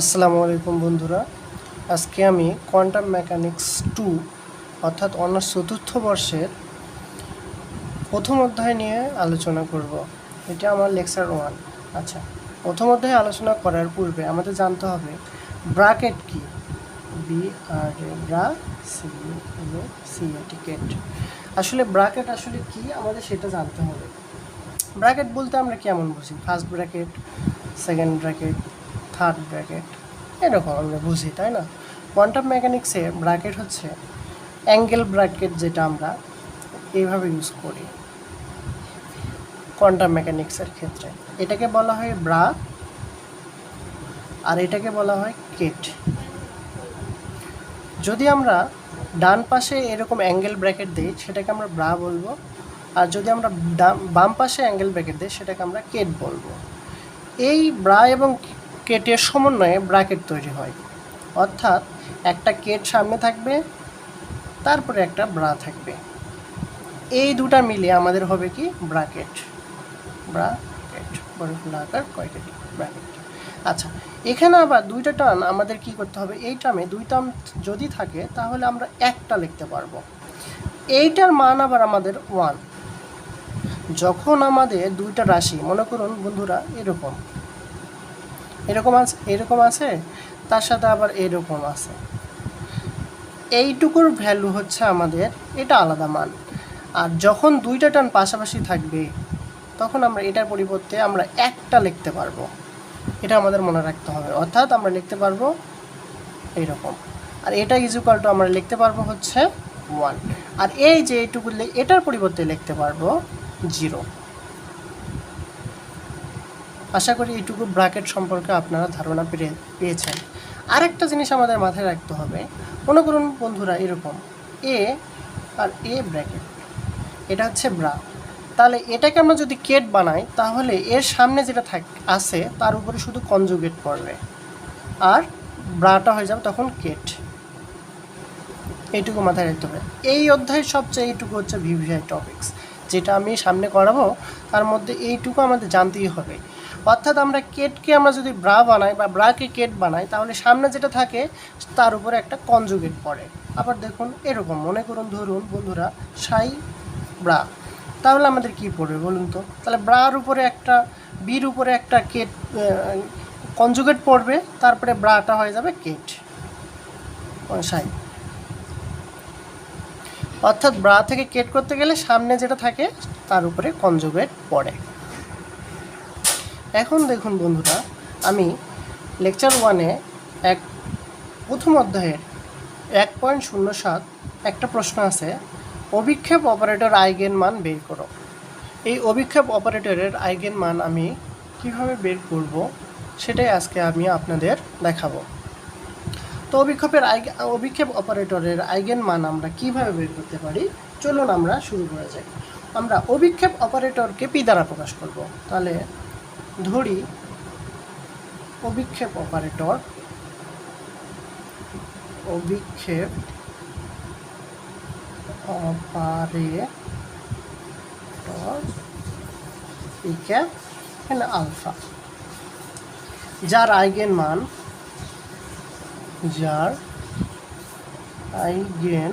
আসসালামু আলাইকুম বন্ধুরা। আজকে আমি কোয়ান্টাম মেকানিক্স টু, অর্থাৎ অনার্স চতুর্থ বর্ষের প্রথম অধ্যায় নিয়ে আলোচনা করব। এটা আমার লেকচার ওয়ান। আচ্ছা প্রথম অধ্যায়ে আলোচনা করার পূর্বে আমাদের জানতে হবে ব্রাকেট কি? B R A bra C C ticket আসলে ব্রাকেট আসলে কি? আমাদের সেটা জানতে হবে। ব্র্যাকেট বলতে আমরা কেমন বুঝি? First bracket, second bracket third bracket. এরকম আমরা বুঝি, তাই না? কোয়ান্টাম মেকানিক্সে ব্র্যাকেট হচ্ছে অ্যাঙ্গেল ব্র্যাকেট যেটা আমরা এইভাবে ইউজ করি কোয়ান্টাম মেকানিক্সের ক্ষেত্রে। এটাকে বলা হয় ব্রা আর এটাকে বলা হয় কেট। যদি আমরা ডান পাশে এরকম অ্যাঙ্গেল ব্র্যাকেট দিই, সেটাকে আমরা ব্রা বলব। আর যদি আমরা বাম পাশে অ্যাঙ্গেল ব্র্যাকেট দিই, সেটাকে আমরা কেট বলব। এই ব্রা এবং কেটের সমন্বয়ে ব্র্যাকেট তৈরি হয়। অর্থাৎ একটা কেট সামনে থাকবে, তারপরে একটা ব্রা থাকবে। এই দুটা মিলে আমাদের হবে কি? ব্র্যাকেট। ব্র্যাকেট। বড় আকার, কয়টা ব্র্যাকেট। আচ্ছা এখানে আবার দুইটা টার্ম আমাদের কি করতে হবে? এই টার্মে দুই টার্ম যদি থাকে, তাহলে আমরা একটা লিখতে পারব। এইটার মান আবার আমাদের ওয়ান যখন আমাদের দুইটা রাশি, মনে করুন বন্ধুরা, এরকম। এরকম আছে এরকম আছে, তার সাথে আবার এরকম আছে। এইটুকুর ভ্যালু হচ্ছে আমাদের, এটা আলাদা মান। আর যখন দুইটা টান পাশাপাশি থাকবে, তখন আমরা এটার পরিবর্তে আমরা একটা লিখতে পারব। এটা আমাদের মনে রাখতে হবে। অর্থাৎ আমরা লিখতে পারব এইরকম আর এটা ইজুকাল টু আমরা লিখতে পারব হচ্ছে ওয়ান আর এই যে এইটুকু এটার পরিবর্তে লিখতে পারব জিরো আশা করি এইটুকু ব্র্যাকেট সম্পর্কে আপনারা ধারণা পেয়ে পেয়েছেন। আরেকটা জিনিস আমাদের মাথায় রাখতে হবে, মনে করুন বন্ধুরা এরকম এ আর এ ব্র্যাকেট এটা হচ্ছে ব্রা তাহলে এটাকে আমরা যদি কেট বানাই, তাহলে এর সামনে যেটা থাক, আছে, তার উপরে শুধু কনজুগেট পড়বে। আর ব্রাটা হয়ে যাবে তখন কেট এইটুকু মাথায় রাখতে হবে। এই অধ্যায়ের সবচেয়ে এইটুকু হচ্ছে ভিভিআই টপিক্স যেটা আমি সামনে করাবো, তার মধ্যে এইটুকু আমাদের জানতেই হবে। অর্থাৎ আমরা কেটকে আমরা যদি ব্রা বানাই বা ব্রাকে কেট বানাই, তাহলে সামনে যেটা থাকে, তার উপরে একটা কনজুগেট পড়ে। আবার দেখুন, এরকম, মনে করুন, ধরুন, বন্ধুরা, সাই ব্রা। তাহলে আমাদের কি পড়বে বলুন তো? তাহলে ব্রার উপরে একটা, বির উপরে একটা কেট কনজুগেট পড়বে, তারপরে ব্রাটা হয়ে যাবে কেট। সাই। অর্থাৎ ব্রা থেকে কেট করতে গেলে সামনে যেটা থাকে, তার উপরে কনজুগেট পড়ে। এখন দেখুন বন্ধুরা, আমি লেকচার ওয়ানে এক প্রথম অধ্যায়ের এক পয়েন্ট শূন্য সাত একটা প্রশ্ন আছে, অভিক্ষেপ অপারেটর আইগেন মান বের করো। এই অভিক্ষেপ অপারেটরের আইগেন মান আমি কীভাবে বের করব সেটাই আজকে আমি আপনাদের দেখাবো। তো অভিক্ষেপের অভিক্ষেপ অপারেটরের আইগেন মান আমরা কীভাবে বের করতে পারি, চলুন আমরা শুরু করা যাই। আমরা অভিক্ষেপ অপারেটরকে পি দ্বারা প্রকাশ করব। তাহলে ধরি অভিক্ষেপ অপারেটর অভিক্ষেপ অপারেটর ক্যাপ এখানে আলফা যার আইগেন মান, যার আইগেন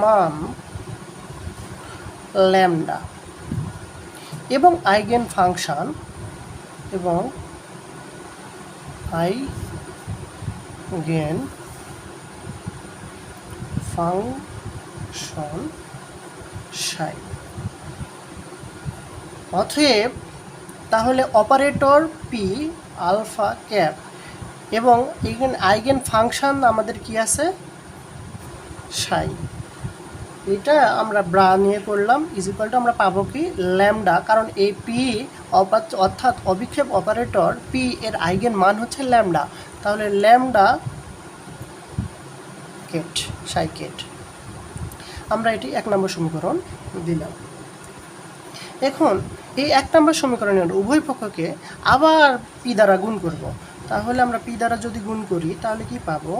মান ল্যামডা। এবং আইগেন ফাংশান এবং আই গেন ফাংশন সাই। অতএব, তাহলে অপারেটর পি আলফা ক্যাপ এবং এইখানে আইগেন ফাংশন আমাদের কি আছে? সাই। এটা আমরা ব্রা নিয়ে করলাম ইজিকাল টু আমরা পাবো কি ল্যামডা কারণ এই পি অর্থাৎ অভিক্ষেপ অপারেটর পি এর আইগেন মান হচ্ছে ল্যামডা তাহলে ল্যামডা কেট সাই কেট আমরা এটি এক নম্বর সমীকরণ দিলাম। এখন এই এক নম্বর সমীকরণের উভয় পক্ষকে আবার পি দ্বারা গুণ করব। তাহলে আমরা পি দ্বারা যদি গুণ করি, তাহলে কি পাবো?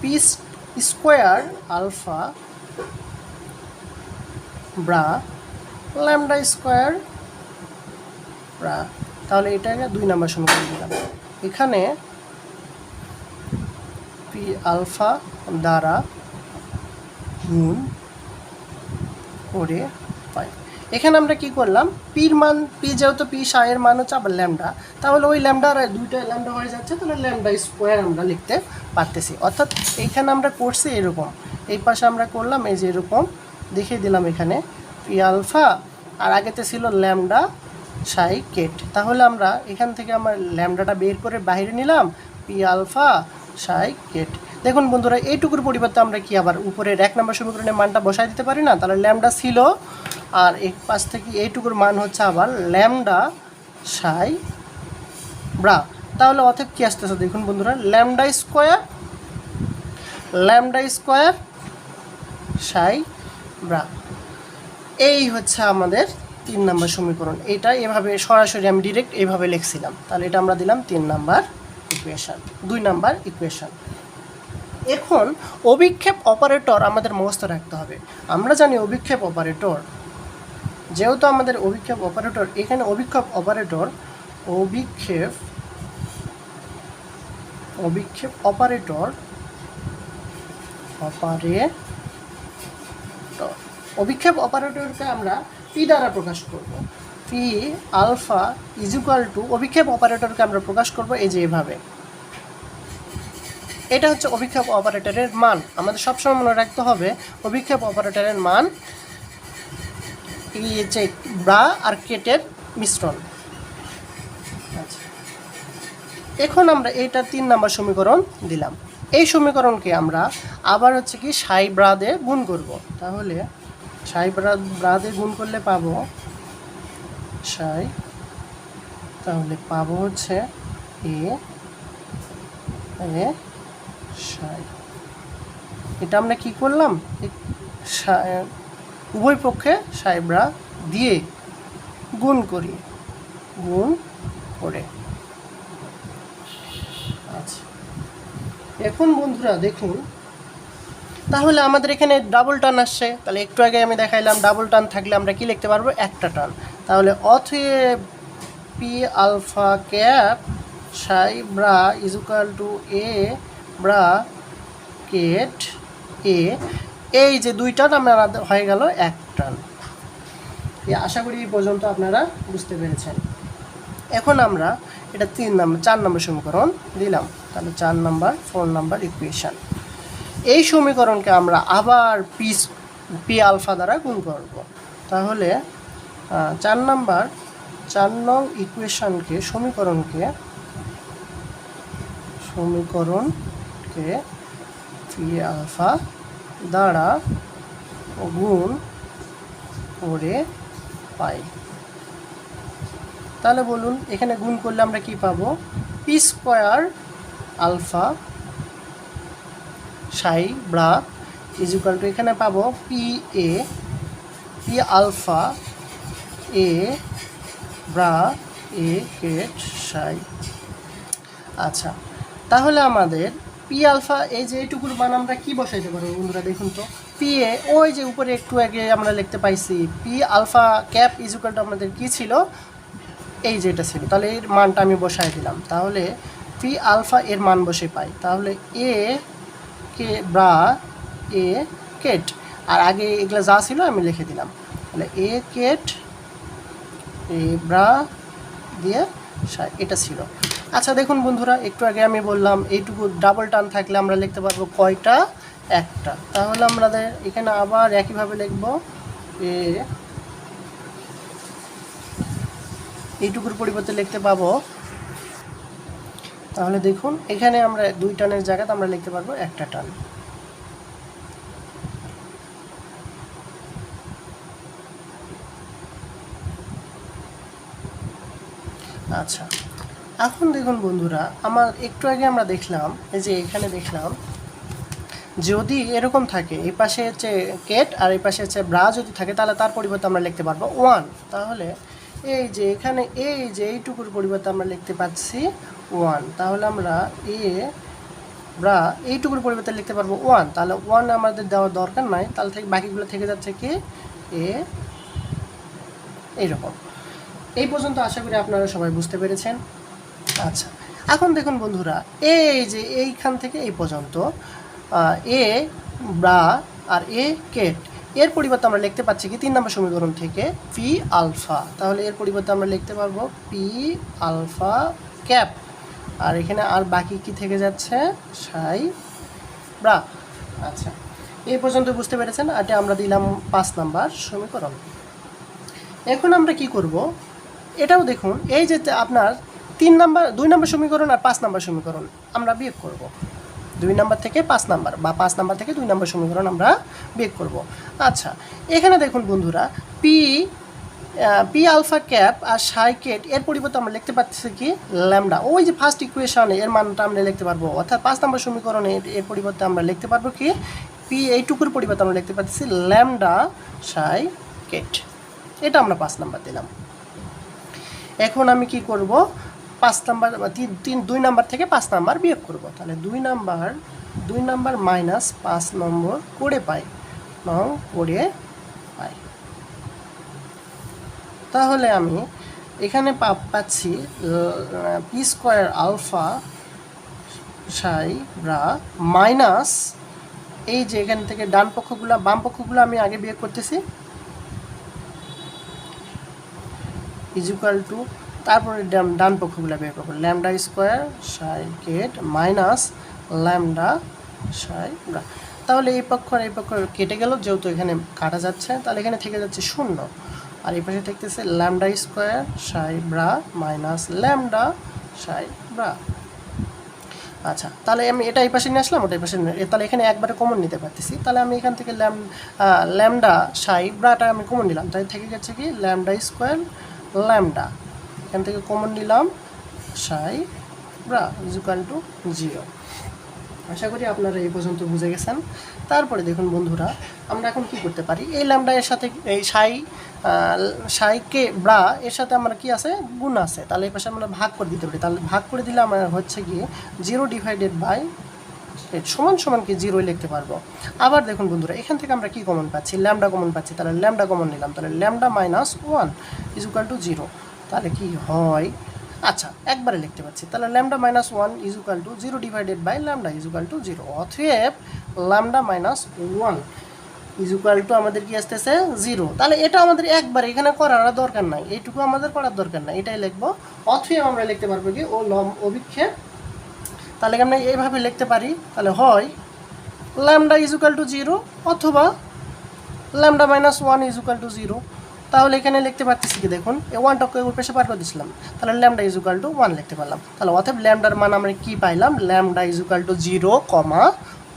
P square alpha bra, lambda square, bra. তাহলে এটাকে দুই নাম্বার সমীকরণ দিলাম। এখানে পি আলফা দ্বারা গুণ করে পাই এখানে আমরা কি করলাম? পির মান পি যেহেতু পি সায়ের মান হচ্ছে আবার ল্যামডা, তাহলে ওই ল্যামডার দুইটা ল্যামডা হয়ে যাচ্ছে, তাহলে ল্যামডা স্কোয়ার আমরা লিখতে পারতেছি। অর্থাৎ এইখানে আমরা করছি এরকম। এই পাশে আমরা করলাম এই যে এরকম। দেখিয়ে দিলাম এখানে পি আলফা আর আগেতে ছিল ল্যামডা সাই কেট তাহলে আমরা এখান থেকে আমার ল্যামডাটা বের করে বাইরে নিলাম পি আলফা সাই কেট দেখুন বন্ধুরা, এইটুকুর পরিবর্তে আমরা কি আবার উপরের এক নম্বর সমীকরণের মানটা বসাই দিতে পারি না? তাহলে ল্যামডা ছিল, আর এক পাশ থেকে এইটুকুর মান হচ্ছে আবার ল্যামডা সাই ব্রা, তাহলে অতএব কি আসতেছে? দেখুন বন্ধুরা lambda square lambda square psi bra. এই হচ্ছে আমাদের তিন নাম্বার সমীকরণ। এটা এভাবে সরাসরি আমি ডিরেক্ট এইভাবে লিখছিলাম। তাহলে এটা আমরা দিলাম তিন নাম্বার ইকুয়েশন দুই নাম্বার ইকুয়েশন এখন অভিক্ষেপ অপারেটর আমাদের মুখস্থ রাখতে হবে। আমরা জানি অভিক্ষেপ অপারেটর যেহেতু আমাদের অভিক্ষেপ অপারেটর এখানে অভিক্ষেপ অপারেটর অভিক্ষেপ অভিক্ষেপ অপারেটর অপারেটর অভিক্ষেপ অপারেটরকে আমরা পি দ্বারা প্রকাশ করব। পি আলফা ইজুকাল টু অভিক্ষেপ অপারেটরকে আমরা প্রকাশ করব এই যে এভাবে। এটা হচ্ছে অভিক্ষেপ অপারেটরের মান। আমাদের সবসময় মনে রাখতে হবে, অভিক্ষেপ অপারেটরের মান যে ব্রা আর কেটের মিশ্রণ। আচ্ছা। এখন আমরা এইটা তিন নম্বর সমীকরণ দিলাম। এই সমীকরণকে আমরা আবার হচ্ছে কি সাই ব্রাদে গুণ করব। তাহলে সাই ব্রা, ব্রাদে গুণ করলে পাবো সাই, তাহলে পাবো হচ্ছে এ সাই। এটা আমরা কি করলাম? উভয় পক্ষে সাইব্রা দিয়ে গুণ করি। গুণ করে আচ্ছা এখন বন্ধুরা দেখুন, তাহলে আমাদের এখানে ডাবল টান আসছে। তাহলে একটু আগে আমি দেখাইলাম ডাবল টান থাকলে আমরা কি লিখতে পারব? একটা টান তাহলে অথয়ে P alpha cap psi bra equal to A bra ket A এই যে দুই টান আমরা হয়ে গেল এক টান আশা করি এই পর্যন্ত আপনারা বুঝতে পেরেছেন। এখন আমরা এটা তিন নম্বর, চার নম্বর সমীকরণ দিলাম। তাহলে চার নাম্বার ফোর নাম্বার ইকুয়েশান এই সমীকরণকে আমরা আবার পিস পি আলফা দ্বারা গুণ করব। তাহলে চার নাম্বার, চার নং ইকুয়েশনকে সমীকরণকে সমীকরণকে পি আলফা দ্বারা গুণ করে পাই। তাহলে বলুন, এখানে গুণ করলে আমরা কি পাবো? P square alpha, psi bra equal to এখানে পাবো P A P alpha A bra A ket psi. আচ্ছা তাহলে আমাদের পি আলফা, এই যে এইটুকুর মান আমরা কি বসাইতে পারব বন্ধুরা দেখুন তো? পি এ ওই যে উপরে একটু আগে আমরা লিখতে পাইছি পি আলফা ক্যাপ ইজুকালটা আমাদের কি ছিল? এই যে এটা ছিল, তাহলে এর মানটা আমি বসাই দিলাম। তাহলে পি আলফা এর মান বসে পাই। তাহলে এ কে ব্রা এ কেট। আর আগে এগুলো যা ছিল আমি লিখে দিলাম। তাহলে এ কেট, এ ব্রা দিয়ে এটা ছিল। আচ্ছা দেখুন বন্ধুরা, একটু আগে আমি বললাম এইটুকু ডাবল টান থাকলে আমরা লিখতে পারব কয়টা? একটা। তাহলে আমাদের এখানে আবার একইভাবে লিখব এ, এইটুকুর পরিবর্তে লিখতে পাবো তাহলে দেখুন, এখানে আমরা দুই টানের জায়গাতে আমরা লিখতে পারব একটা টান। আচ্ছা এখন দেখুন বন্ধুরা, আমার একটু আগে আমরা দেখলাম, এই যে এখানে দেখলাম, যদি এরকম থাকে, এই পাশে হচ্ছে কেট আর এই পাশে হচ্ছে ব্রা যদি থাকে, তাহলে তার পরিবর্তে আমরা লিখতে পারব ওয়ান তাহলে এই যে এখানে এই যে এইটুকুর পরিবর্তে আমরা লিখতে পাচ্ছি ওয়ান তাহলে আমরা এ ব্রা এইটুকুর পরিবর্তে লিখতে পারব ওয়ান তাহলে ওয়ান আমাদের দেওয়ার দরকার নাই। তাহলে থেকে বাকিগুলো থেকে যাচ্ছে কি? এ, এইরকম। এই পর্যন্ত আশা করি আপনারা সবাই বুঝতে পেরেছেন। আচ্ছা এখন দেখুন বন্ধুরা, এই যে এইখান থেকে এই পর্যন্ত এ, ব্রা, আর এ, কেট, এর পরিবর্তে আমরা লিখতে পাচ্ছি কি? তিন নম্বর সমীকরণ থেকে পি আলফা। তাহলে এর পরিবর্তে আমরা লিখতে পারব পি আলফা ক্যাপ। আর এখানে আর বাকি কি থেকে যাচ্ছে? সাই ব্রা। আচ্ছা এই পর্যন্ত বুঝতে পেরেছেন? এটা আমরা দিলাম পাঁচ নাম্বার সমীকরণ। এখন আমরা কি করব? এটাও দেখুন, এই যে আপনার তিন নাম্বার, দুই নম্বর সমীকরণ আর পাঁচ নাম্বার সমীকরণ আমরা বিয়োগ করব। দুই নাম্বার থেকে পাঁচ নাম্বার বা পাঁচ নাম্বার থেকে দুই নম্বর সমীকরণ আমরা বিয়োগ করব। আচ্ছা এখানে দেখুন বন্ধুরা, পি পি আলফা ক্যাপ আর সাইকেট, এর পরিবর্তে আমরা লিখতে পাচ্ছি কি? ল্যামডা ওই যে ফার্স্ট ইকুয়েশনে এর মানটা আমরা লিখতে পারব। অর্থাৎ পাঁচ নম্বর সমীকরণে এর- পরিবর্তে আমরা লিখতে পারব কি? পি এইটুকুর পরিবর্তে আমরা লিখতে পাচ্ছি ল্যামডা সাইকেট। এটা আমরা পাঁচ নাম্বার দিলাম। এখন আমি কি করব? পাঁচ নাম্বার তিন তিন, দুই নাম্বার থেকে পাঁচ নাম্বার বিয়োগ করব। তাহলে দুই নাম্বার দুই নাম্বার মাইনাস পাঁচ নম্বর করে পাই। নং করে পাই তাহলে আমি এখানে পাচ্ছি P square alpha psi bra minus এই যে এখান থেকে ডান পক্ষগুলো, বাম পক্ষগুলো আমি আগে বিয়ে করতেছি। ইজুকাল টু, তারপরে ডান পক্ষগুলো বের করব। Lambda square psi ket minus lambda psi bra তাহলে এই পক্ষ আর এই পক্ষ কেটে গেল, যেহেতু এখানে কাটা যাচ্ছে, তাহলে এখানে থেকে যাচ্ছে শূন্য। আর এই পাশে থাকতেছে lambda square, psi bra minus lambda, psi bra. আচ্ছা তাহলে আমি এটা এই পাশে নিয়ে আসলাম, ওটা এই পাশে নিয়ে তাহলে এখানে একবারে কমন নিতে পারতেছি। তাহলে আমি এখান থেকে ল্যাম ল্যামডা, সাই ব্রাটা আমি কমন নিলাম। তাই থেকে গেছে কি? Lambda square, lambda. এখান থেকে কমন নিলাম, psi bra equal to zero. আশা করি আপনারা এই পর্যন্ত বুঝে গেছেন। তারপরে দেখুন বন্ধুরা, আমরা এখন কি করতে পারি? এই ল্যামডা এর সাথে, এই সাই সাইকে ব্রা এর সাথে আমার কি আছে? গুণ আছে। তাহলে এই পাশে আমরা ভাগ করে দিতে পারি। তাহলে ভাগ করে দিলে আমার হচ্ছে কি জিরো ডিভাইডেড বাই সমান সমান কি জিরোই লিখতে পারব। আবার দেখুন বন্ধুরা, এখান থেকে আমরা কি কমন পাচ্ছি? ল্যামডা কমন পাচ্ছি। তাহলে ল্যামডা কমন নিলাম। তাহলে lambda minus one is equal to zero তাহলে কি হয়? আচ্ছা একবারে লিখতে পাচ্ছি তাহলে lambda minus one is equal to zero divided by lambda is equal to zero অথব lambda minus one is equal to আমাদের কি আসতেছে? জিরো তাহলে এটা আমাদের একবার এখানে করার দরকার নাই। এইটুকু আমাদের করার দরকার নাই। এটাই লিখব। অথব আমরা লিখতে পারব কি? ও লম অভিক্ষেপ। তাহলে আমরা এইভাবে লিখতে পারি? তাহলে হয় lambda is equal to zero অথবা lambda minus one is equal to zero তাহলে এখানে লিখতে পারতেছি কি দেখুন এই ওয়ানটাকে ওই পাশে পার করে দিয়েছিলাম তাহলে lambda is equal to one লিখতে পারলাম। তাহলে অতএব ল্যামডার মান আমরা কি পাইলাম? Lambda is equal to zero comma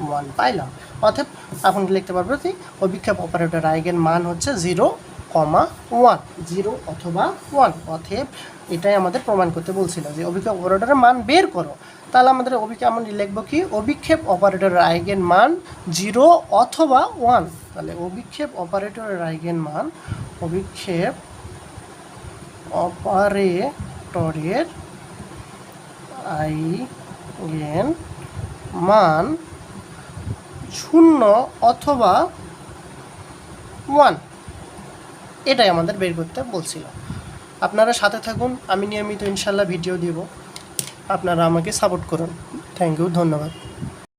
one পাইলাম। অতএব এখন লিখতে পারব কি? অভিক্ষেপ অপারেটর আইগেন মান হচ্ছে জিরো কমা ওয়ান জিরো অথবা ওয়ান অতএব এটাই আমাদের প্রমাণ করতে বলছিল যে অভিক্ষেপ অপারেটরের মান বের করো। তাহলে আমাদের অভিক্ষেপ আমরা লিখব কি? অভিক্ষেপ অপারেটরের আইগেন মান জিরো অথবা ওয়ান তাহলে অভিক্ষেপ অপারেটরের আইগেন মান, অভিক্ষেপ অপারেটরের আইগেন মান শূন্য অথবা ওয়ান এটাই আমাদের বের করতে বলছিল। আপনারা সাথে থাকুন, আমি নিয়মিত ইনশাল্লাহ ভিডিও দিব। আপনারা আমাকে সাপোর্ট করুন। থ্যাংক ইউ ধন্যবাদ।